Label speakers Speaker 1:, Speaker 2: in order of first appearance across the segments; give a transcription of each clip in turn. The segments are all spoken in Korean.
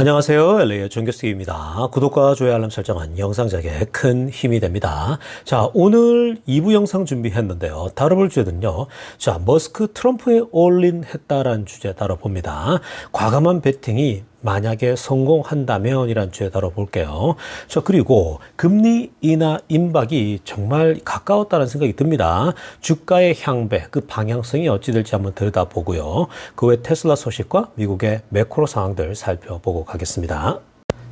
Speaker 1: 안녕하세요. LA의 정교수입니다. 구독과 좋아요 알람 설정은 영상 제작에 큰 힘이 됩니다. 자, 오늘 2부 영상 준비했는데요. 다뤄볼 주제는요. 자, 머스크 트럼프에 올린 했다라는 주제 다뤄봅니다. 과감한 베팅이 만약에 성공한다면 이란 주제 다뤄볼게요. 자, 그리고 금리 인하 임박이 정말 가까웠다는 생각이 듭니다. 주가의 향배, 그 방향성이 어찌 될지 한번 들여다보고요. 그 외 테슬라 소식과 미국의 매크로 상황들 살펴보고 가겠습니다.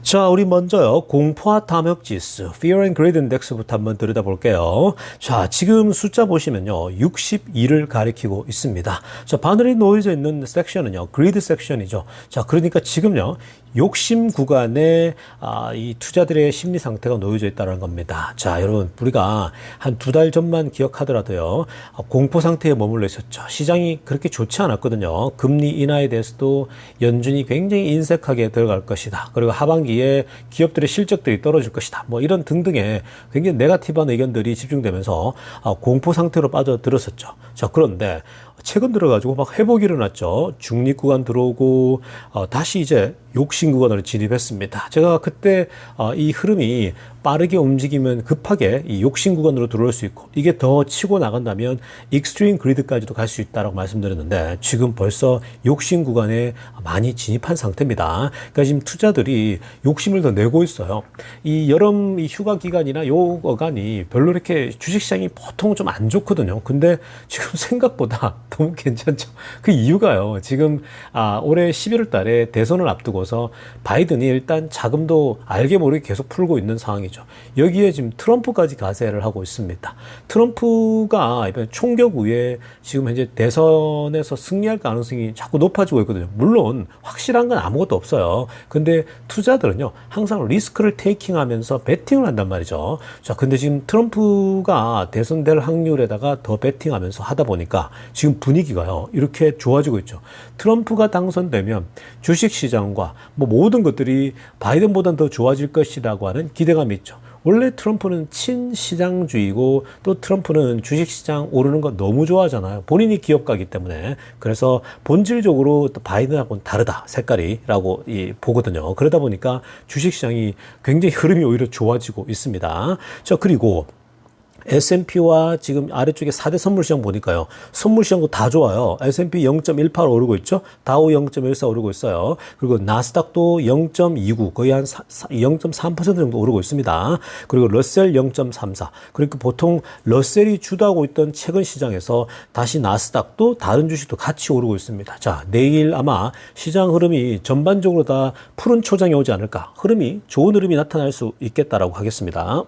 Speaker 1: 자, 우리 먼저요. 공포와 탐욕 지수, Fear and Greed Index부터 한번 들여다볼게요. 자, 지금 숫자 보시면요. 62를 가리키고 있습니다. 자, 바늘이 놓여져 있는 섹션은요. Greed 섹션이죠. 자, 그러니까 지금요. 욕심 구간에 아, 이 투자들의 심리 상태가 놓여져 있다는 겁니다. 자, 여러분, 우리가 한 두 달 전만 기억하더라도요. 아, 공포 상태에 머물러 있었죠. 시장이 그렇게 좋지 않았거든요. 금리 인하에 대해서도 연준이 굉장히 인색하게 들어갈 것이다. 그리고 하반기에 기업들의 실적들이 떨어질 것이다. 뭐 이런 등등의 굉장히 네가티브한 의견들이 집중되면서 아, 공포 상태로 빠져들었었죠. 자, 그런데 최근 들어가지고 막 회복이 일어났죠. 중립 구간 들어오고 어, 다시 이제 욕심 구간으로 진입했습니다. 제가 그때 어, 이 흐름이 빠르게 움직이면 급하게 이 욕심 구간으로 들어올 수 있고 이게 더 치고 나간다면 익스트림 그리드까지도 갈 수 있다라고 말씀드렸는데 지금 벌써 욕심 구간에 많이 진입한 상태입니다. 그러니까 지금 투자들이 욕심을 더 내고 있어요. 이 여름 이 휴가 기간이나 요 어간이 별로 이렇게 주식시장이 보통 좀 안 좋거든요. 근데 지금 생각보다 너무 괜찮죠. 그 이유가요. 지금 아, 올해 11월 달에 대선을 앞두고서 바이든이 일단 자금도 알게 모르게 계속 풀고 있는 상황이죠. 여기에 지금 트럼프까지 가세를 하고 있습니다. 트럼프가 이번 총격 후에 지금 현재 대선에서 승리할 가능성이 자꾸 높아지고 있거든요. 물론 확실한 건 아무것도 없어요. 근데 투자들은요, 항상 리스크를 테이킹 하면서 베팅을 한단 말이죠. 자, 근데 지금 트럼프가 대선될 확률에다가 더 베팅하면서 하다 보니까 지금 분위기가요, 이렇게 좋아지고 있죠. 트럼프가 당선되면 주식 시장과 뭐 모든 것들이 바이든보다는 더 좋아질 것이라고 하는 기대감이 있죠. 원래 트럼프는 친시장주의고 또 트럼프는 주식시장 오르는 거 너무 좋아하잖아요. 본인이 기업가기 때문에. 그래서 본질적으로 또 바이든하고는 다르다. 색깔이라고 이, 보거든요. 그러다 보니까 주식시장이 굉장히 흐름이 오히려 좋아지고 있습니다. 자, 그리고 S&P와 지금 아래쪽에 4대 선물 시장 보니까요. 선물 시장도 다 좋아요. S&P 0.18 오르고 있죠. 다우 0.14 오르고 있어요. 그리고 나스닥도 0.29 거의 한 0.3% 정도 오르고 있습니다. 그리고 러셀 0.34. 그러니까 보통 러셀이 주도하고 있던 최근 시장에서 다시 나스닥도 다른 주식도 같이 오르고 있습니다. 자, 내일 아마 시장 흐름이 전반적으로 다 푸른 초장이 오지 않을까. 흐름이 좋은 흐름이 나타날 수 있겠다라고 하겠습니다.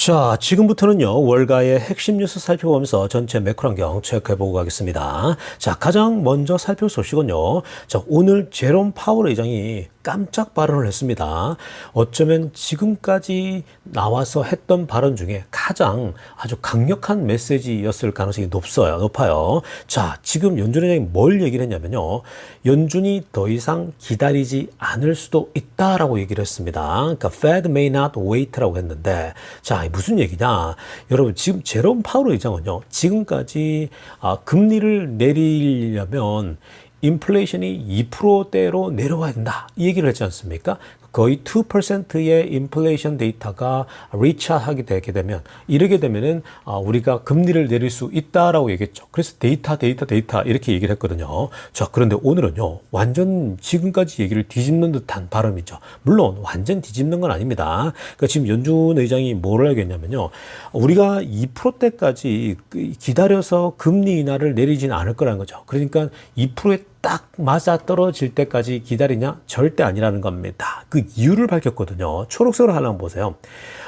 Speaker 1: 자, 지금부터는요, 월가의 핵심 뉴스 살펴보면서 전체 매크로 환경 체크해보고 가겠습니다. 자, 가장 먼저 살펴볼 소식은요, 자, 오늘 제롬 파월 의장이 깜짝 발언을 했습니다. 어쩌면 지금까지 나와서 했던 발언 중에 가장 아주 강력한 메시지였을 가능성이 높어요. 높아요. 자, 지금 연준 회장이 뭘 얘기를 했냐면요. 연준이 더 이상 기다리지 않을 수도 있다라고 얘기를 했습니다. 그러니까 Fed may not wait라고 했는데 자, 무슨 얘기냐? 여러분, 지금 제롬 파월 의장은요. 지금까지 아, 금리를 내리려면 인플레이션이 2%대로 내려와야 된다. 이 얘기를 했지 않습니까? 거의 2%의 인플레이션 데이터가 리차하게 되게 되면 이러게 되면은 아, 우리가 금리를 내릴 수 있다라고 얘기했죠. 그래서 데이터 데이터 데이터 이렇게 얘기를 했거든요. 자, 그런데 오늘은요. 완전 지금까지 얘기를 뒤집는 듯한 발음이죠. 물론 완전 뒤집는 건 아닙니다. 그러니까 지금 연준 의장이 뭐를 하겠냐면요. 우리가 2%대까지 기다려서 금리 인하를 내리지는 않을 거라는 거죠. 그러니까 2%에 딱 맞아 떨어질 때까지 기다리냐? 절대 아니라는 겁니다. 그 이유를 밝혔거든요. 초록색으로 하나 보세요.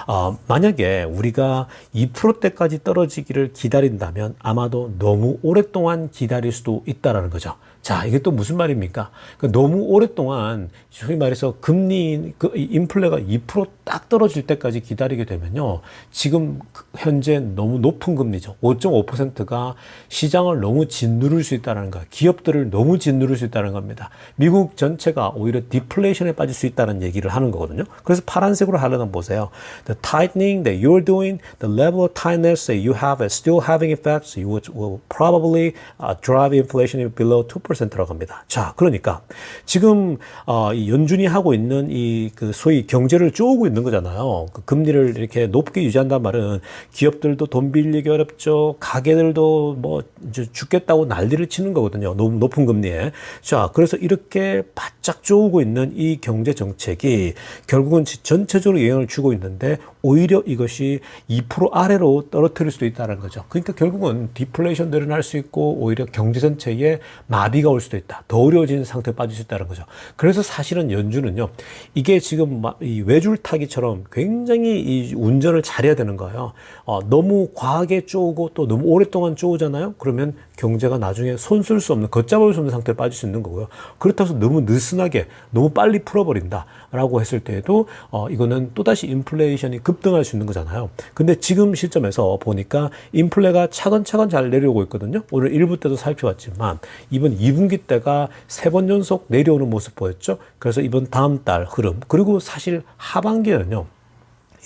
Speaker 1: 어, 만약에 우리가 2%대까지 떨어지기를 기다린다면 아마도 너무 오랫동안 기다릴 수도 있다라는 거죠. 자, 이게 또 무슨 말입니까? 그러니까 너무 오랫동안, 소위 말해서 금리, 그 인플레가 2%딱 떨어질 때까지 기다리게 되면요. 지금 그 현재 너무 높은 금리죠. 5.5%가 시장을 너무 짓누를 수 있다는 거예요. 기업들을 너무 짓누를 수 있다는 겁니다. 미국 전체가 오히려 디플레이션에 빠질 수 있다는 얘기를 하는 거거든요. 그래서 파란색으로 하려면 보세요. The tightening that you're doing, the level of tightness that you have is still having effects. You will probably uh, drive inflation below 2% 라고 합니다. 자, 그러니까 지금 어, 이 연준이 하고 있는 이 그 소위 경제를 쪼고 있는 거잖아요. 그 금리를 이렇게 높게 유지한단 말은 기업들도 돈 빌리기 어렵죠. 가게들도 뭐 이제 죽겠다고 난리를 치는 거거든요. 너무 높은 금리에. 자, 그래서 이렇게 바짝 쪼고 있는 이 경제 정책이 결국은 전체적으로 영향을 주고 있는데 오히려 이것이 2% 아래로 떨어뜨릴 수도 있다는 거죠. 그러니까 결국은 디플레이션 늘어날 수 있고 오히려 경제 전체에 마비 가 올 수도 있다. 더 어려워지는 상태에 빠질 수 있다는 거죠. 그래서 사실은 연준은요. 이게 지금 막이 외줄 타기처럼 굉장히 이 운전을 잘해야 되는 거예요. 어, 너무 과하게 쪼고 또 너무 오랫동안 쪼잖아요. 그러면 경제가 나중에 손 쓸 수 없는 걷잡을 수 없는 상태에 빠질 수 있는 거고요. 그렇다고 해서 너무 느슨하게 너무 빨리 풀어버린다 라고 했을 때에도 어, 이거는 또다시 인플레이션이 급등할 수 있는 거잖아요. 근데 지금 시점에서 보니까 인플레가 차근차근 잘 내려오고 있거든요. 오늘 1부 때도 살펴봤지만 이번 2분기 때가 세 번 연속 내려오는 모습 보였죠. 그래서 이번 다음 달 흐름 그리고 사실 하반기에는요.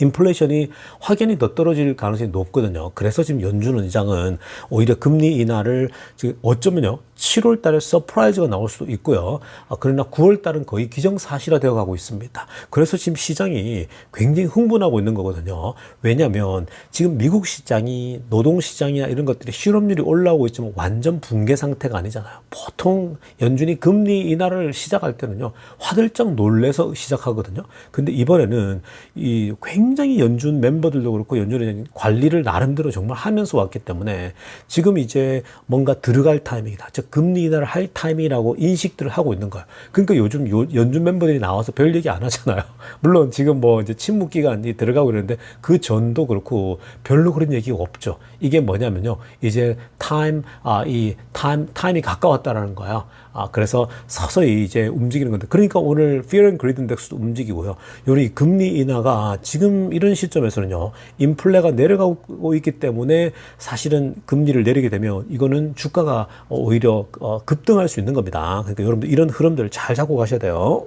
Speaker 1: 인플레이션이 확연히 더 떨어질 가능성이 높거든요. 그래서 지금 연준 의장은 오히려 금리 인하를 지금 어쩌면요. 7월 달에 서프라이즈가 나올 수도 있고요. 아, 그러나 9월 달은 거의 기정사실화 되어 가고 있습니다. 그래서 지금 시장이 굉장히 흥분하고 있는 거거든요. 왜냐하면 지금 미국 시장이 노동 시장이나 이런 것들이 실업률이 올라오고 있지만 완전 붕괴 상태가 아니잖아요. 보통 연준이 금리 인하를 시작할 때는요. 화들짝 놀래서 시작하거든요. 근데 이번에는 이 굉장히 연준 멤버들도 그렇고 연준의 관리를 나름대로 정말 하면서 왔기 때문에 지금 이제 뭔가 들어갈 타이밍이다. 즉 금리 인하를 할 타이밍이라고 인식들을 하고 있는 거예요. 그러니까 요즘 요, 연준 멤버들이 나와서 별 얘기 안 하잖아요. 물론 지금 뭐 이제 침묵 기간이 들어가고 있는데 그 전도 그렇고 별로 그런 얘기가 없죠. 이게 뭐냐면요. 이제 타임 아이 타임 타임이 가까웠다라는 거야. 아 그래서 서서히 이제 움직이는 건데 그러니까 오늘 Fear and Greed 인덱스도 움직이고요. 요리 금리 인하가 지금 이런 시점에서는요. 인플레가 내려가고 있기 때문에 사실은 금리를 내리게 되면 이거는 주가가 오히려 어, 급등할 수 있는 겁니다. 그러니까 여러분들 이런 흐름들 잘 잡고 가셔야 돼요.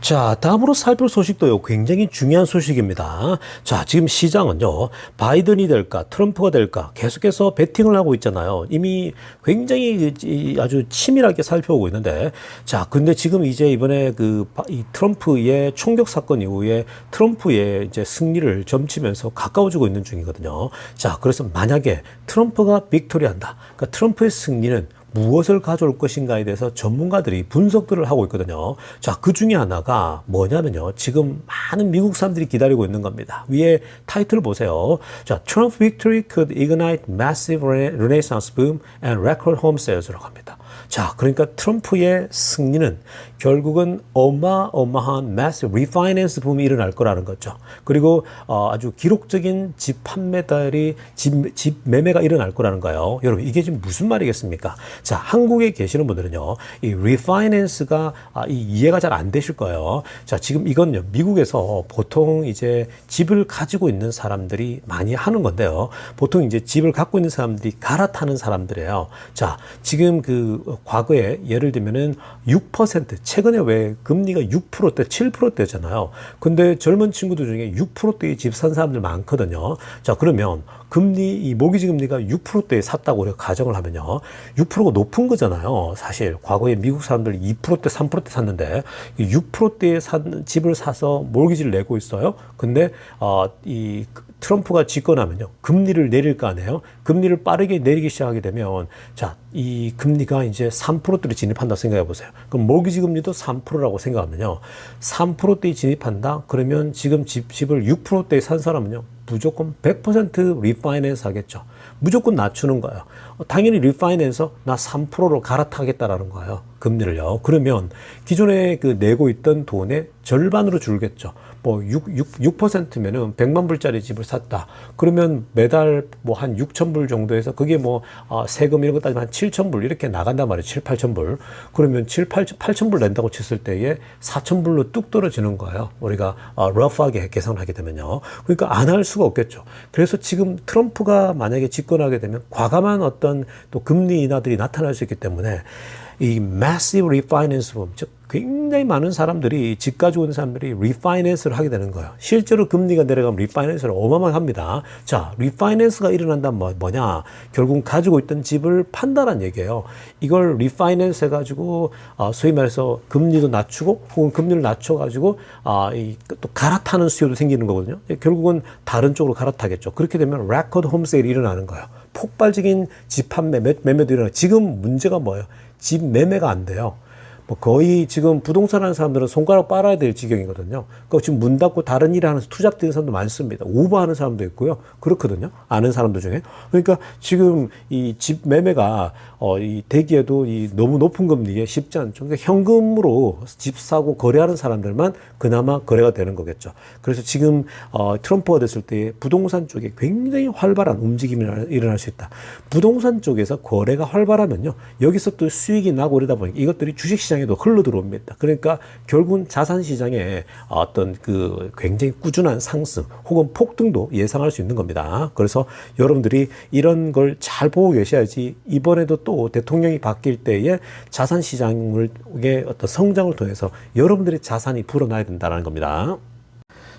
Speaker 1: 자, 다음으로 살펴볼 소식도요, 굉장히 중요한 소식입니다. 자, 지금 시장은요, 바이든이 될까, 트럼프가 될까, 계속해서 베팅을 하고 있잖아요. 이미 굉장히 아주 치밀하게 살펴보고 있는데, 자, 근데 지금 이제 이번에 그, 이 트럼프의 총격 사건 이후에 트럼프의 이제 승리를 점치면서 가까워지고 있는 중이거든요. 자, 그래서 만약에 트럼프가 빅토리 한다. 그러니까 트럼프의 승리는 무엇을 가져올 것인가에 대해서 전문가들이 분석들을 하고 있거든요. 자, 그 중에 하나가 뭐냐면요. 지금 많은 미국 사람들이 기다리고 있는 겁니다. 위에 타이틀 보세요. 자, Trump victory could ignite massive renaissance boom and record home sales라고 합니다. 자, 그러니까 트럼프의 승리는 결국은 어마어마한 mass refinance 붐이 일어날 거라는 거죠. 그리고 어, 아주 기록적인 집 판매달이 집, 집 매매가 일어날 거라는 거예요. 여러분 이게 지금 무슨 말이겠습니까? 자, 한국에 계시는 분들은요, 이 refinance가 아, 이 이해가 잘 안 되실 거예요. 자, 지금 이건요, 미국에서 보통 이제 집을 가지고 있는 사람들이 많이 하는 건데요. 보통 이제 집을 갖고 있는 사람들이 갈아타는 사람들이에요. 자, 지금 그 과거에 예를 들면은 6% 최근에 왜 금리가 6%대, 7%대잖아요. 근데 젊은 친구들 중에 6%대의 집산 사람들 많거든요. 자, 그러면 금리, 이 모기지 금리가 6%대에 샀다고 우리가 가정을 하면요. 6%가 높은 거잖아요. 사실. 과거에 미국 사람들 2%대, 3%대 샀는데 6%대에 산 집을 사서 모기지를 내고 있어요. 근데, 어, 이 트럼프가 집권하면요. 금리를 내릴 거 아니에요. 금리를 빠르게 내리기 시작하게 되면 자, 이 금리가 이제 3%대로 진입한다 생각해 보세요. 그럼 모기지 금리도 3%라고 생각하면요. 3%대에 진입한다? 그러면 지금 집, 집을 6%대에 산 사람은요. 무조건 100% 리파이낸스 하겠죠. 무조건 낮추는 거예요. 당연히 리파이낸서 나 3%로 갈아타겠다라는 거예요. 금리를요. 그러면 기존에 그 내고 있던 돈의 절반으로 줄겠죠. 뭐 6, 6, 6%면은 100만 불짜리 집을 샀다. 그러면 매달 뭐 한 6천 불 정도에서 그게 뭐 어, 세금 이런 거 따지면 한 7천 불 이렇게 나간단 말이에요. 7, 8천 불. 그러면 7, 8, 8천 불 낸다고 쳤을 때에 4천 불로 뚝 떨어지는 거예요. 우리가 어, 러프하게 계산하게 되면요. 그러니까 안 할 수가 없겠죠. 그래서 지금 트럼프가 만약에 집권하게 되면 과감한 어떤 또 금리 인하들이 나타날 수 있기 때문에 이 massive refinance 즉 굉장히 많은 사람들이 집 가지고 있는 사람들이 리파이낸스를 하게 되는 거예요. 실제로 금리가 내려가면 리파이낸스를 어마어마합니다. 자, 리파이낸스가 일어난다면 뭐, 뭐냐? 결국 가지고 있던 집을 판다는 얘기예요. 이걸 리파이낸스 해가지고 어, 소위 말해서 금리도 낮추고 혹은 금리를 낮춰가지고 아, 이, 또 갈아타는 수요도 생기는 거거든요. 결국은 다른 쪽으로 갈아타겠죠. 그렇게 되면 레코드 홈세일이 일어나는 거예요. 폭발적인 집 판매, 매- 매매도 일어나요. 지금 문제가 뭐예요? 집 매매가 안 돼요. 뭐 거의 지금 부동산 하는 사람들은 손가락 빨아야 될 지경이거든요. 그 지금 문 닫고 다른 일을 하는 투잡되는 사람도 많습니다. 우버 하는 사람도 있고요. 그렇거든요. 아는 사람들 중에. 그러니까 지금 이 집 매매가 어, 이 대기에도 이 너무 높은 금리에 쉽지 않죠. 그러니까 현금으로 집 사고 거래하는 사람들만 그나마 거래가 되는 거겠죠. 그래서 지금 어, 트럼프가 됐을 때 부동산 쪽에 굉장히 활발한 움직임이 일어날- 수 있다. 부동산 쪽에서 거래가 활발하면요. 여기서 또 수익이 나고 그러다 보니까 이것들이 주식시장 에도 흘러 들어옵니다. 그러니까 결국은 자산 시장에 어떤 그 굉장히 꾸준한 상승 혹은 폭등도 예상할 수 있는 겁니다. 그래서 여러분들이 이런 걸 잘 보고 계셔야지 이번에도 또 대통령이 바뀔 때에 자산 시장의 어떤 성장을 통해서 여러분들의 자산이 불어나야 된다는 겁니다.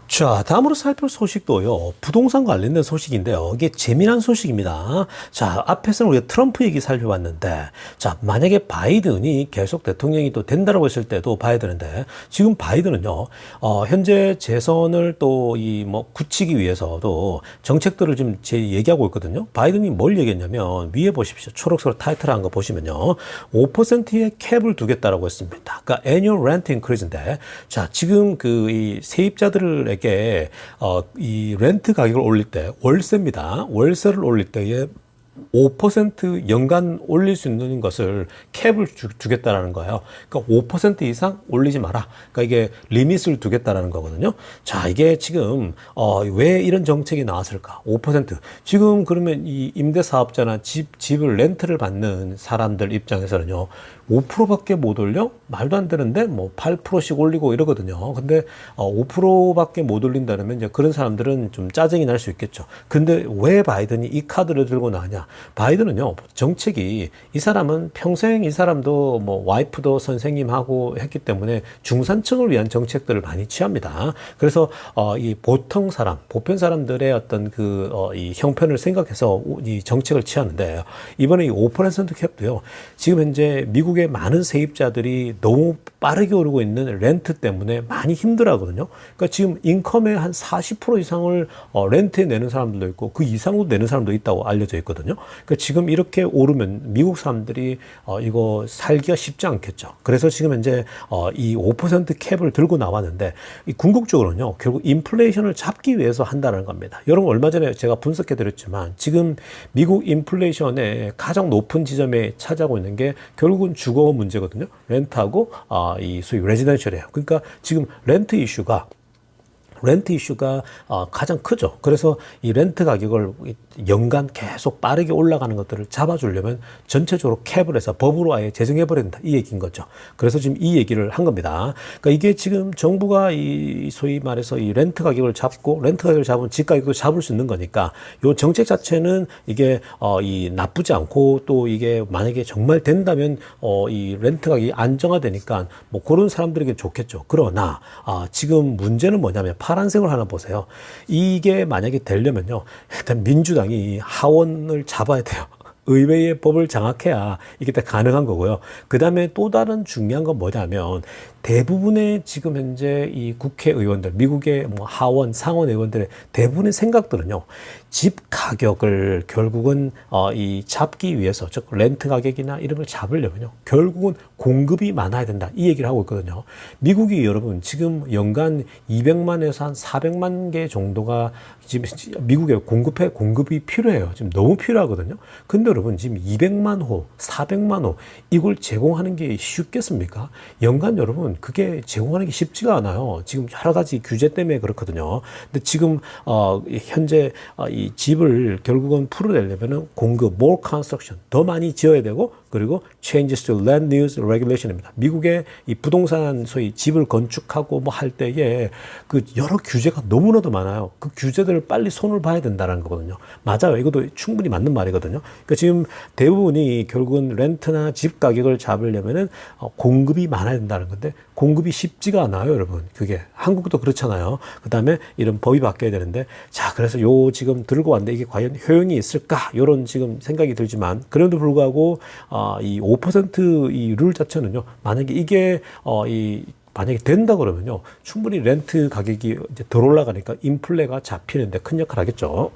Speaker 1: 자, 다음으로 살펴볼 소식도요. 부동산 관련된 소식인데요. 이게 재미난 소식입니다. 자, 앞에서는 우리가 트럼프 얘기 살펴봤는데, 자, 만약에 바이든이 계속 대통령이 또 된다라고 했을 때도 봐야 되는데, 지금 바이든은요, 어, 현재 재선을 또 이 뭐 굳히기 위해서도 정책들을 지금 제 얘기하고 있거든요. 바이든이 뭘 얘기했냐면, 위에 보십시오. 초록색으로 타이틀한 거 보시면요. 5%의 캡을 두겠다라고 했습니다. 그러니까 annual rent increase인데, 자, 지금 그 이 세입자들 에게 어, 이 렌트 가격을 올릴 때 월세입니다. 월세를 올릴 때에 5% 연간 올릴 수 있는 것을 캡을 주, 주겠다라는 거예요. 그러니까 5% 이상 올리지 마라. 그러니까 이게 리밋을 두겠다라는 거거든요. 자, 이게 지금 어, 왜 이런 정책이 나왔을까? 5% 지금 그러면 이 임대 사업자나 집 집을 렌트를 받는 사람들 입장에서는요. 5%밖에 못 올려? 말도 안 되는데 뭐 8%씩 올리고 이러거든요. 근데 어, 5%밖에 못 올린다면 이제 그런 사람들은 좀 짜증이 날 수 있겠죠. 근데 왜 바이든이 이 카드를 들고 나냐? 바이든은요 정책이 이 사람은 평생 이 사람도 뭐 와이프도 선생님하고 했기 때문에 중산층을 위한 정책들을 많이 취합니다. 그래서 어, 이 보통 사람, 보편 사람들의 어떤 그 어, 이 형편을 생각해서 이 정책을 취하는데 이번에 이 5% 캡도요. 지금 현재 미국의 많은 세입자들이 너무 빠르게 오르고 있는 렌트 때문에 많이 힘들어하거든요. 그러니까 지금 인컴의 한 40% 이상을 어, 렌트에 내는 사람들도 있고 그 이상으로 내는 사람도 있다고 알려져 있거든요. 그러니까 지금 이렇게 오르면 미국 사람들이 어, 이거 살기가 쉽지 않겠죠. 그래서 지금 현재 어, 이5% 캡을 들고 나왔는데 이 궁극적으로는요. 결국 인플레이션을 잡기 위해서 한다는 겁니다. 여러분 얼마 전에 제가 분석해 드렸지만 지금 미국 인플레이션의 가장 높은 지점에 차지하고 있는 게 결국은 주거 문제거든요. 렌트하고 아, 이 소위 레지던셜이에요. 그러니까 지금 렌트 이슈가 렌트 이슈가 어, 가장 크죠. 그래서 이 렌트 가격을 연간 계속 빠르게 올라가는 것들을 잡아주려면 전체적으로 캡을 해서 법으로 아예 제정해버려야 된다. 이 얘기인 거죠. 그래서 지금 이 얘기를 한 겁니다. 그러니까 이게 지금 정부가 이 소위 말해서 이 렌트 가격을 잡고 렌트 가격을 잡으면 집 가격도 잡을 수 있는 거니까 요 정책 자체는 이게 어, 이 나쁘지 않고 또 이게 만약에 정말 된다면 어, 이 렌트 가격이 안정화되니까 뭐 그런 사람들에게 좋겠죠. 그러나 아, 지금 문제는 뭐냐면 파란색을 하나 보세요. 이게 만약에 되려면요. 일단 민주당이 하원을 잡아야 돼요. 의회의 법을 장악해야 이게 다 가능한 거고요. 그 다음에 또 다른 중요한 건 뭐냐면 대부분의 지금 현재 이 국회의원들, 미국의 뭐 하원, 상원 의원들의 대부분의 생각들은요, 집 가격을 결국은 어, 이 잡기 위해서, 즉 렌트 가격이나 이런 걸 잡으려면요, 결국은 공급이 많아야 된다 이 얘기를 하고 있거든요. 미국이 여러분 지금 연간 200만에서 한 400만 개 정도가 지금 미국에 공급해 공급이 필요해요. 지금 너무 필요하거든요. 근데 여러분 지금 200만 호, 400만 호 이걸 제공하는 게 쉽겠습니까? 연간 여러분 여러분 그게 제공하는 게 쉽지가 않아요. 지금 여러 가지 규제 때문에 그렇거든요. 근데 지금 어 현재 어, 이 집을 결국은 풀어내려면은 공급 more construction 더 많이 지어야 되고 그리고 changes to land use regulation입니다. 미국의 이 부동산 소위 집을 건축하고 뭐 할 때에 그 여러 규제가 너무나도 많아요. 그 규제들을 빨리 손을 봐야 된다는 거거든요. 맞아요. 이것도 충분히 맞는 말이거든요. 그러니까 지금 대부분이 결국은 렌트나 집 가격을 잡으려면은 어, 공급이 많아야 된다는 건데 공급이 쉽지가 않아요, 여러분. 그게 한국도 그렇잖아요. 그 다음에 이런 법이 바뀌어야 되는데 자, 그래서 요 지금 들고 왔는데 이게 과연 효용이 있을까? 요런 지금 생각이 들지만 그래도 불구하고 어, 이 5%이 룰 자체는요. 만약에 이게 어, 이 만약에 된다 그러면요. 충분히 렌트 가격이 이제 덜 올라가니까 인플레가 잡히는데 큰 역할 하겠죠.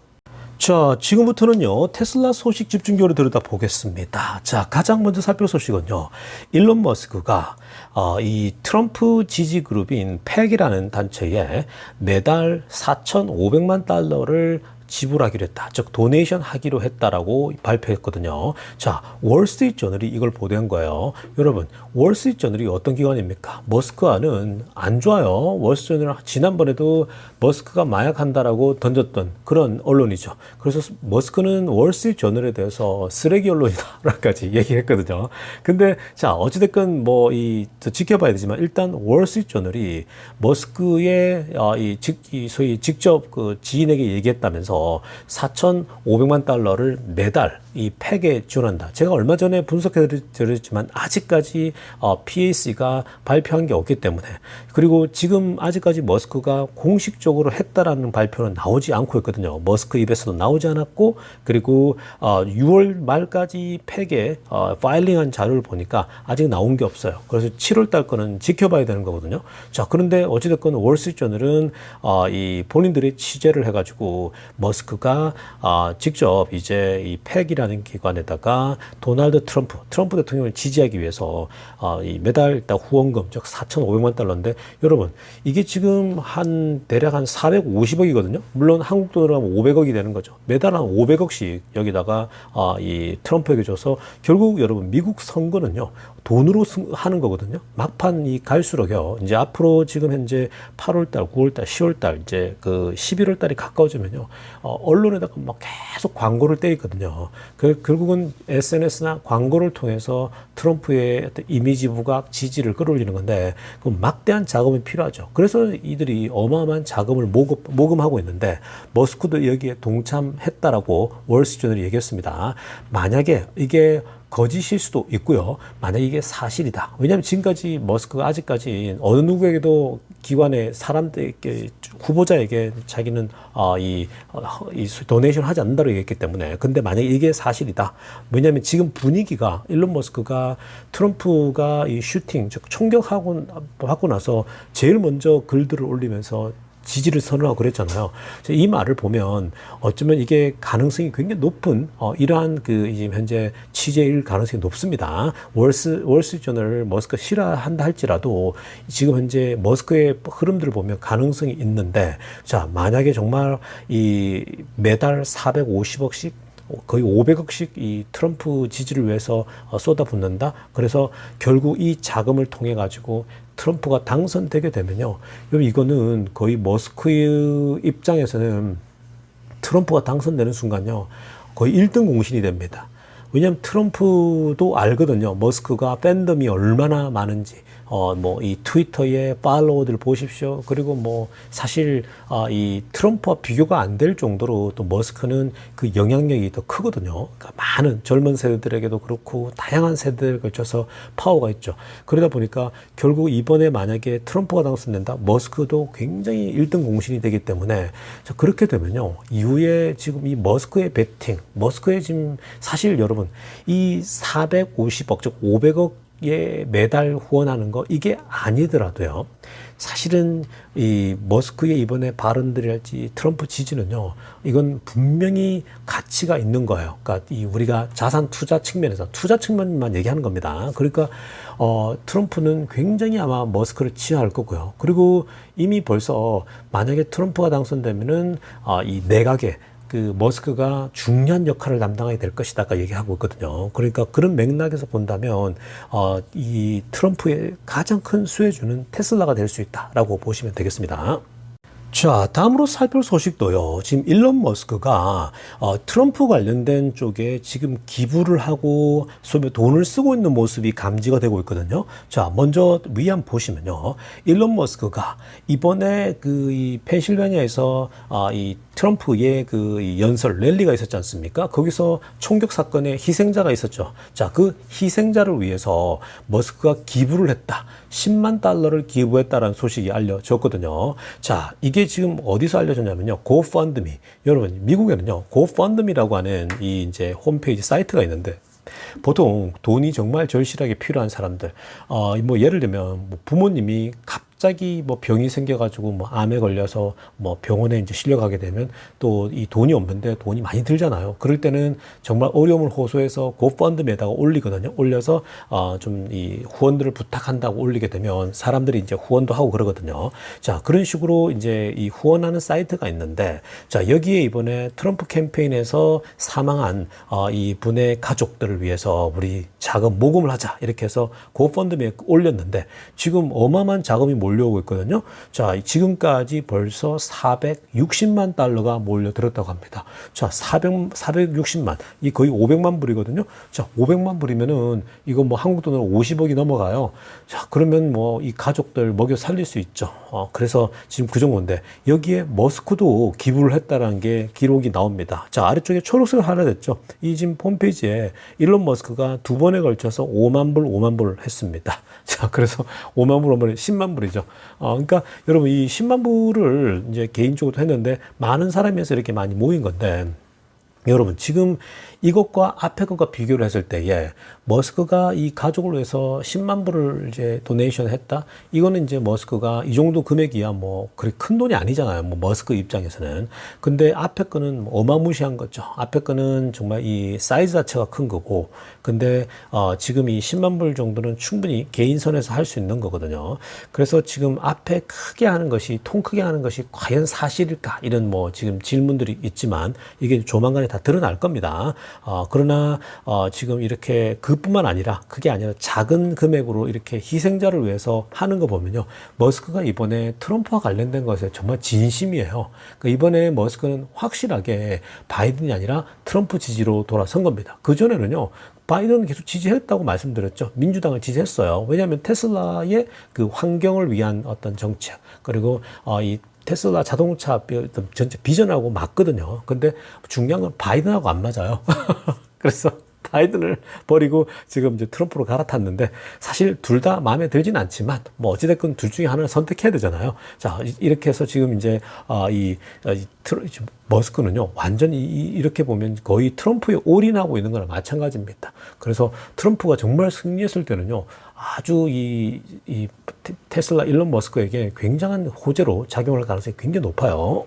Speaker 1: 자, 지금부터는요, 테슬라 소식 집중적으로 들여다 보겠습니다. 자, 가장 먼저 살펴볼 소식은요, 일론 머스크가, 어, 이 트럼프 지지 그룹인 팩이라는 단체에 매달 4,500만 달러를 지불하기로 했다. 즉 도네이션 하기로 했다라고 발표했거든요. 자, 월스트리트 저널이 이걸 보도한 거예요. 여러분, 월스트리트 저널이 어떤 기관입니까? 머스크와는 안 좋아요. 월스트리트 저널 지난번에도 머스크가 마약한다라고 던졌던 그런 언론이죠. 그래서 머스크는 월스트리트 저널에 대해서 쓰레기 언론이다라까지 얘기했거든요. 근데 자, 어찌 됐건 뭐 이 지켜봐야 되지만 일단 월스트리트 저널이 머스크의 어, 이, 직, 이 소위 직접 그 지인에게 얘기했다면서 4,500만 달러를 매달 이 팩에 지원한다. 제가 얼마 전에 분석해 드렸지만 아직까지 어, PAC가 발표한 게 없기 때문에 그리고 지금 아직까지 머스크가 공식적으로 했다라는 발표는 나오지 않고 있거든요. 머스크 입에서도 나오지 않았고 그리고 어, 6월 말까지 팩에 어, 파일링한 자료를 보니까 아직 나온 게 없어요. 그래서 7월 달 거는 지켜봐야 되는 거거든요. 자 그런데 어찌됐건 월스트리트저널은 어, 이 본인들이 취재를 해가지고 머 스크가 어, 직접 이제 이 팩이라 라는 기관에다가 도널드 트럼프, 트럼프 대통령을 지지하기 위해서 어, 이 매달 후원금 즉 4,500만 달러인데 여러분 이게 지금 한 대략 한 450억이거든요. 물론 한국 돈으로 하면 500억이 되는 거죠. 매달 한 500억씩 여기다가 어, 이 트럼프에게 줘서 결국 여러분 미국 선거는요 돈으로 하는 거거든요. 막판 이 갈수록요. 이제 앞으로 지금 현재 8월 달, 9월 달, 10월 달 이제 그 11월 달이 가까워지면요. 어, 언론에다가 막 계속 광고를 떼있거든요. 그 결국은 SNS나 광고를 통해서 트럼프의 어떤 이미지 부각 지지를 끌어올리는 건데 그 막대한 자금이 필요하죠. 그래서 이들이 어마어마한 자금을 모금, 모금하고 있는데 머스크도 여기에 동참했다라고 월스트리트저널이 얘기했습니다. 만약에 이게 거짓일 수도 있고요. 만약 이게 사실이다. 왜냐하면 지금까지 머스크가 아직까지 어느 누구에게도 기관의 사람들에게 후보자에게 자기는 어, 이, 어, 이 도네이션 하지 않는다고 얘기했기 때문에 근데 만약 이게 사실이다. 왜냐하면 지금 분위기가 일론 머스크가 트럼프가 이 슈팅 즉 총격하고 하고 나서 제일 먼저 글들을 올리면서 지지를 선언하고 그랬잖아요. 이 말을 보면 어쩌면 이게 가능성이 굉장히 높은 어, 이러한 그 현재 취재일 가능성이 높습니다. 월스 월스트리트저널 머스크 싫어한다 할지라도 지금 현재 머스크의 흐름들을 보면 가능성이 있는데 자 만약에 정말 이 매달 450억씩 거의 500억씩 이 트럼프 지지를 위해서 어, 쏟아붓는다. 그래서 결국 이 자금을 통해 가지고 트럼프가 당선되게 되면요. 이거는 거의 머스크의 입장에서는 트럼프가 당선되는 순간요. 거의 1등 공신이 됩니다. 왜냐하면 트럼프도 알거든요. 머스크가 팬덤이 얼마나 많은지. 어, 뭐, 이 트위터의 팔로워들 보십시오. 그리고 뭐, 사실, 어, 이 트럼프와 비교가 안 될 정도로 또 머스크는 그 영향력이 더 크거든요. 그러니까 많은 젊은 세대들에게도 그렇고, 다양한 세대에 걸쳐서 파워가 있죠. 그러다 보니까 결국 이번에 만약에 트럼프가 당선된다, 머스크도 굉장히 1등 공신이 되기 때문에, 자, 그렇게 되면요. 이후에 지금 이 머스크의 베팅, 머스크의 지금 사실 여러분, 이 450억, 즉 500억 예, 매달 후원하는 거 이게 아니더라도요. 사실은 이 머스크의 이번에 발언들이랄지 트럼프 지지는요. 이건 분명히 가치가 있는 거예요. 그러니까 이 우리가 자산 투자 측면에서 투자 측면만 얘기하는 겁니다. 그러니까 어 트럼프는 굉장히 아마 머스크를 치하할 거고요. 그리고 이미 벌써 만약에 트럼프가 당선되면은 어이 내각에 그 머스크가 중요한 역할을 담당하게 될 것이다가 얘기하고 있거든요. 그러니까 그런 맥락에서 본다면 어, 이 트럼프의 가장 큰 수혜주는 테슬라가 될 수 있다라고 보시면 되겠습니다. 자, 다음으로 살펴볼 소식도요. 지금 일론 머스크가 어, 트럼프 관련된 쪽에 지금 기부를 하고 소비 돈을 쓰고 있는 모습이 감지가 되고 있거든요. 자, 먼저 위 한번 보시면요. 일론 머스크가 이번에 그 이 펜실베니아에서 아, 이 트럼프의 그이 연설 랠리가 있었지 않습니까? 거기서 총격 사건에 희생자가 있었죠. 자, 그 희생자를 위해서 머스크가 기부를 했다. 10만 달러를 기부했다라는 소식이 알려졌거든요. 자, 이게 지금 어디서 알려졌냐면요. 고펀드미. 여러분, 미국에는요. 고펀드미라고 하는 이 이제 홈페이지 사이트가 있는데 보통 돈이 정말 절실하게 필요한 사람들, 어, 뭐 예를 들면 뭐 부모님이 갑 자기 뭐 병이 생겨가지고 뭐 암에 걸려서 뭐 병원에 이제 실려가게 되면 또 이 돈이 없는데 돈이 많이 들잖아요. 그럴 때는 정말 어려움을 호소해서 고펀드에다가 올리거든요. 올려서 어, 좀 이 후원들을 부탁한다고 올리게 되면 사람들이 이제 후원도 하고 그러거든요. 자 그런 식으로 이제 이 후원하는 사이트가 있는데 자 여기에 이번에 트럼프 캠페인에서 사망한 어, 이 분의 가족들을 위해서 우리 자금 모금을 하자 이렇게 해서 고펀드에 올렸는데 지금 어마어마한 자금이 몰 려오고 있거든요. 자 지금까지 벌써 460만 달러가 몰려들었다고 합니다. 자 400, 460만 이 거의 500만 불이거든요. 자 500만 불이면은 이거 뭐 한국 돈으로 50억이 넘어가요. 자 그러면 뭐 이 가족들 먹여 살릴 수 있죠. 어, 그래서 지금 그 정도인데 여기에 머스크도 기부를 했다라는 게 기록이 나옵니다. 자 아래쪽에 초록색 하나 됐죠. 이 지금 홈페이지에 일론 머스크가 두 번에 걸쳐서 5만 불, 5만 불 했습니다. 자 그래서 5만 불, 5만 불, 10만 불이죠. 어, 그러니까 여러분 이 10만 불을 이제 개인적으로 했는데 많은 사람에서 이렇게 많이 모인 건데 여러분 지금 이것과 앞에 것과 비교를 했을 때에 머스크가 이 가족을 위해서 10만 불을 이제 도네이션 했다. 이거는 이제 머스크가 이 정도 금액이야 뭐 그리 큰 돈이 아니잖아요. 뭐 머스크 입장에서는. 근데 앞에 거는 어마무시한 거죠. 앞에 거는 정말 이 사이즈 자체가 큰 거고. 근데 어 지금 이 10만 불 정도는 충분히 개인 선에서 할 수 있는 거거든요. 그래서 지금 앞에 크게 하는 것이 통 크게 하는 것이 과연 사실일까? 이런 뭐 지금 질문들이 있지만 이게 조만간에 다 드러날 겁니다. 어, 그러나 어, 지금 이렇게 그뿐만 아니라 그게 아니라 작은 금액으로 이렇게 희생자를 위해서 하는 거 보면요. 머스크가 이번에 트럼프와 관련된 것에 정말 진심이에요. 그러니까 이번에 머스크는 확실하게 바이든이 아니라 트럼프 지지로 돌아선 겁니다. 그전에는요. 바이든은 계속 지지했다고 말씀드렸죠. 민주당을 지지했어요. 왜냐하면 테슬라의 그 환경을 위한 어떤 정책 그리고 어, 이 테슬라 자동차 비- 전체 비전하고 맞거든요. 근데 중요한 건 바이든하고 안 맞아요. 그래서 바이든을 버리고 지금 이제 트럼프로 갈아탔는데 사실 둘 다 마음에 들진 않지만 뭐 어찌됐건 둘 중에 하나를 선택해야 되잖아요. 자 이- 이렇게 해서 지금 이제 아, 이, 아, 이 트러, 머스크는요 완전히 이- 이렇게 보면 거의 트럼프에 올인하고 있는 거랑 마찬가지입니다. 그래서 트럼프가 정말 승리했을 때는요 아주 이, 이 테- 테슬라 일론 머스크에게 굉장한 호재로 작용할 가능성이 굉장히 높아요.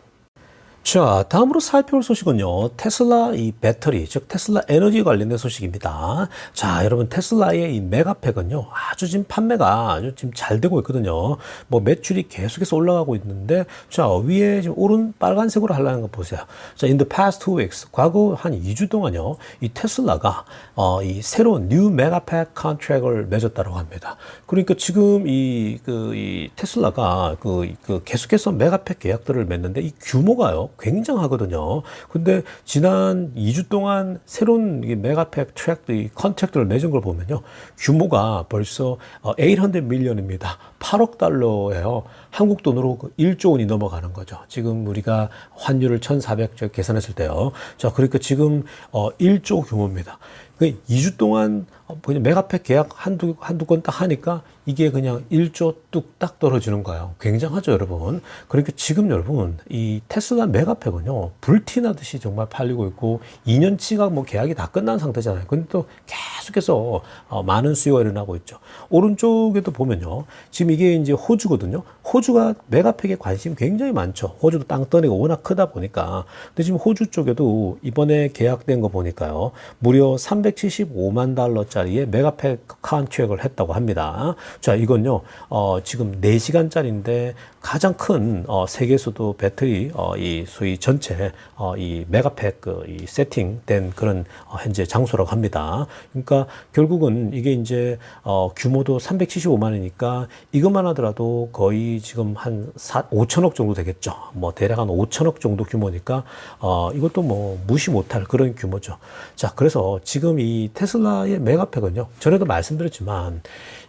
Speaker 1: 자, 다음으로 살펴볼 소식은요. 테슬라 이 배터리, 즉 테슬라 에너지 관련된 소식입니다. 자, 여러분 테슬라의 이 메가팩은요. 아주 지금 판매가 아주 지금 잘 되고 있거든요. 뭐 매출이 계속해서 올라가고 있는데 자, 위에 지금 오른 빨간색으로 하려는 거 보세요. 자, in the past two weeks, 과거 한 2주 동안요. 이 테슬라가 어, 이 새로운 뉴 메가팩 컨트랙을 맺었다고 합니다. 그러니까 지금 이, 그, 이 테슬라가 그, 그 계속해서 메가팩 계약들을 맺는데 이 규모가요. 굉장하거든요. 근데 지난 2주 동안 새로운 이 메가팩 트랙, 이 컨트랙트를 맺은 걸 보면요. 규모가 벌써 800 밀리언입니다. 8억 달러예요. 한국 돈으로 그 1조 원이 넘어가는 거죠. 지금 우리가 환율을 1,400 계산했을 때요. 자, 그러니까 지금 어 1조 규모입니다. 그 2주 동안 어, 그냥 메가팩 계약 한두, 한두 건 딱 하니까 이게 그냥 1조 뚝 딱 떨어지는 거예요. 굉장하죠, 여러분. 그러니까 지금 여러분, 이 테슬라 메가팩은요, 불티나듯이 정말 팔리고 있고, 2년치가 뭐 계약이 다 끝난 상태잖아요. 근데 또 계속해서 어, 많은 수요가 일어나고 있죠. 오른쪽에도 보면요, 지금 이게 이제 호주거든요. 호주가 메가팩에 관심이 굉장히 많죠. 호주도 땅덩이가 워낙 크다 보니까. 근데 지금 호주 쪽에도 이번에 계약된 거 보니까요. 무려 375만 달러짜리의 메가팩 컨트랙을 했다고 합니다. 자, 이건요. 어, 지금 4시간짜리인데 가장 큰 어, 세계에서도 배터리 어, 이 소위 전체 어, 이 메가팩 그, 이 세팅된 그런 어, 현재 장소라고 합니다. 그러니까 결국은 이게 이제 어, 규모도 375만 원이니까 이것만 하더라도 거의 지금 한 4, 5천억 정도 되겠죠. 뭐 대략 한 5천억 정도 규모니까 어, 이것도 뭐 무시 못할 그런 규모죠. 자, 그래서 지금 이 테슬라의 메가팩은요. 전에도 말씀드렸지만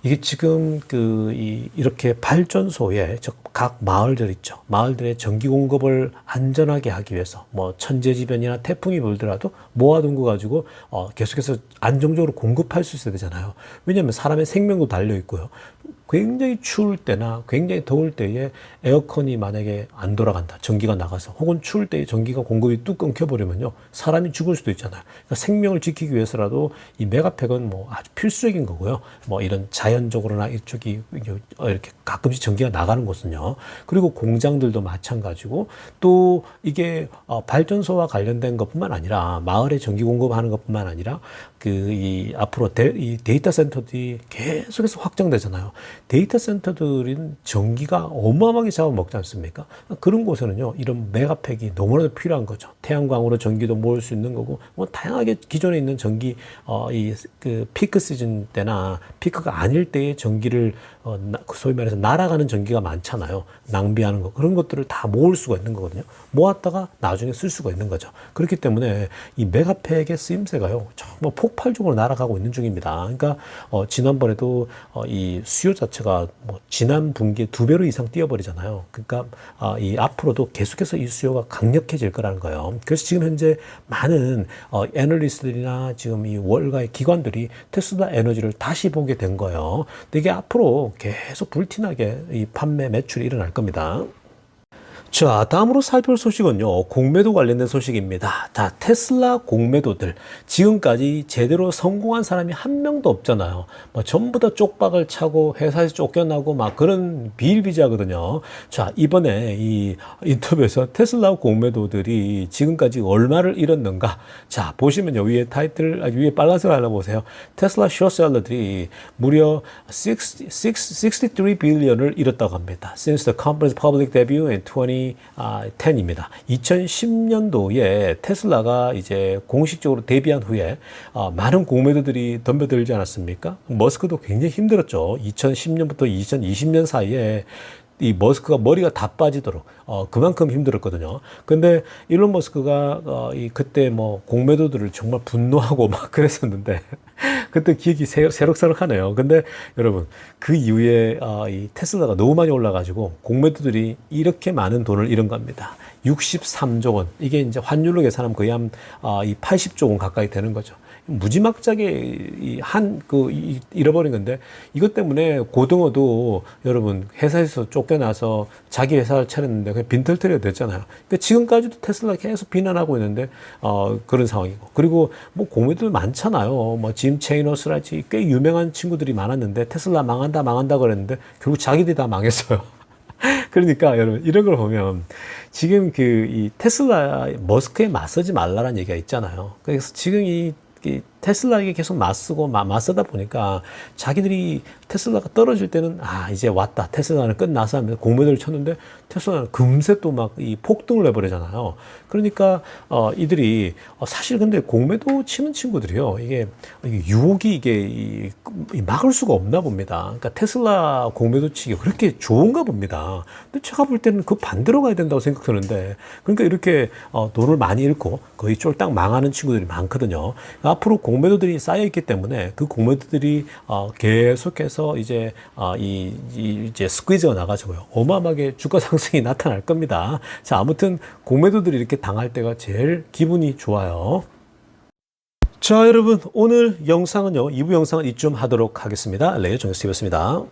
Speaker 1: 이게 지금 그 이 이렇게 발전소에 즉 각 마을들 있죠. 마을들의 전기 공급을 안전하게 하기 위해서 뭐 천재지변이나 태풍이 불더라도 모아둔 거 가지고 어 계속해서 안정적으로 공급할 수 있어야 되잖아요. 왜냐하면 사람의 생명도 달려 있고요. 굉장히 추울 때나 굉장히 더울 때에 에어컨이 만약에 안 돌아간다. 전기가 나가서 혹은 추울 때에 전기가 공급이 뚝 끊겨버리면요. 사람이 죽을 수도 있잖아요. 그러니까 생명을 지키기 위해서라도 이 메가팩은 뭐 아주 필수적인 거고요. 뭐 이런 자 연적으로나 이쪽이 이렇게 가끔씩 전기가 나가는 곳은요. 그리고 공장들도 마찬가지고 또 이게 어, 발전소와 관련된 것뿐만 아니라 마을에 전기 공급하는 것뿐만 아니라 그 이 앞으로 데, 이 데이터 센터들이 계속해서 확장되잖아요. 데이터 센터들은 전기가 어마어마하게 잡아먹지 않습니까? 그런 곳에는요, 이런 메가팩이 너무나도 필요한 거죠. 태양광으로 전기도 모을 수 있는 거고, 뭐 다양하게 기존에 있는 전기, 어, 이 그 피크 시즌 때나 피크가 아닐 때의 전기를 어, 나- 소위 말해서 날아가는 전기가 많잖아요. 낭비하는 거 그런 것들을 다 모을 수가 있는 거거든요. 모았다가 나중에 쓸 수가 있는 거죠. 그렇기 때문에 이 메가팩의 쓰임새가요 정말 폭발적으로 날아가고 있는 중입니다. 그러니까 어, 지난번에도 어, 이 수요 자체가 뭐 지난 분기에 두 배로 이상 뛰어버리잖아요. 그러니까 아, 이 앞으로도 계속해서 이 수요가 강력해질 거라는 거예요. 그래서 지금 현재 많은 어, 애널리스트들이나 지금 이 월가의 기관들이 테슬라 에너지를 다시 보게 된 거예요. 근데 이게 앞으로 계속 불티나게 이 판매 매출이 일어날 겁니다. 자, 다음으로 살펴볼 소식은요, 공매도 관련된 소식입니다. 자, 테슬라 공매도들. 지금까지 제대로 성공한 사람이 한 명도 없잖아요. 뭐, 전부 다 쪽박을 차고 회사에서 쫓겨나고 막 그런 비일비재하거든요. 자, 이번에 이 인터뷰에서 테슬라 공매도들이 지금까지 얼마를 잃었는가. 자, 보시면요, 위에 타이틀, 아, 위에 빨간색 하나 보세요. 테슬라 쇼셀러들이 무려 60, 63 빌리언을 잃었다고 합니다. Since the company's public debut in 2010입니다. 2010년도에 테슬라가 이제 공식적으로 데뷔한 후에 어, 많은 공매도들이 덤벼들지 않았습니까? 머스크도 굉장히 힘들었죠. 2010년부터 2020년 사이에 이 머스크가 머리가 다 빠지도록 어 그만큼 힘들었거든요. 근데 일론 머스크가 어, 이 그때 뭐 공매도들을 정말 분노하고 막 그랬었는데 그때 기억이 새- 새록새록하네요. 근데 여러분 그 이후에 어, 이 테슬라가 너무 많이 올라가지고 공매도들이 이렇게 많은 돈을 잃은 겁니다. 63조 원 이게 이제 환율로 계산하면 거의 한이 80조 원 가까이 되는 거죠. 무지막지하게 한그 잃어버린 건데 이것 때문에 고등어도 여러분 회사에서 쫓겨나서 자기 회사를 차렸는데 그냥 빈털터리가 됐잖아요. 그러니까 지금까지도 테슬라 계속 비난하고 있는데 어 그런 상황이고 그리고 뭐 공매도 많잖아요. 뭐짐 체이너스라지 꽤 유명한 친구들이 많았는데 테슬라 망한다 망한다 그랬는데 결국 자기들이 다 망했어요. 그러니까 여러분 이런 걸 보면 지금 그 이 테슬라 머스크에 맞서지 말라는 얘기가 있잖아요. 그래서 지금 이, 이 테슬라에게 계속 맞서고 마- 맞서다 보니까 자기들이 테슬라가 떨어질 때는 아 이제 왔다 테슬라는 끝나서 하면서 공매도를 쳤는데 테슬라는 금세 또 막 이 폭등을 해버리잖아요. 그러니까 어 이들이 어, 사실 근데 공매도 치는 친구들이요 이게 유혹이 이게 이, 이 막을 수가 없나 봅니다. 그러니까 테슬라 공매도 치기 그렇게 좋은가 봅니다. 근데 제가 볼 때는 그 반대로 가야 된다고 생각하는데 그러니까 이렇게 어, 돈을 많이 잃고 거의 쫄딱 망하는 친구들이 많거든요. 앞으로 공매도들이 쌓여 있기 때문에 그 공매도들이 어, 계속해서 이제 어, 이, 이 이제 스퀴즈가 나가지고요 어마어마하게 주가 상승이 나타날 겁니다. 자 아무튼 공매도들이 이렇게 당할 때가 제일 기분이 좋아요. 자 여러분 오늘 영상은요 2부 영상은 이쯤 하도록 하겠습니다. 레이어 정혁스티브였습니다.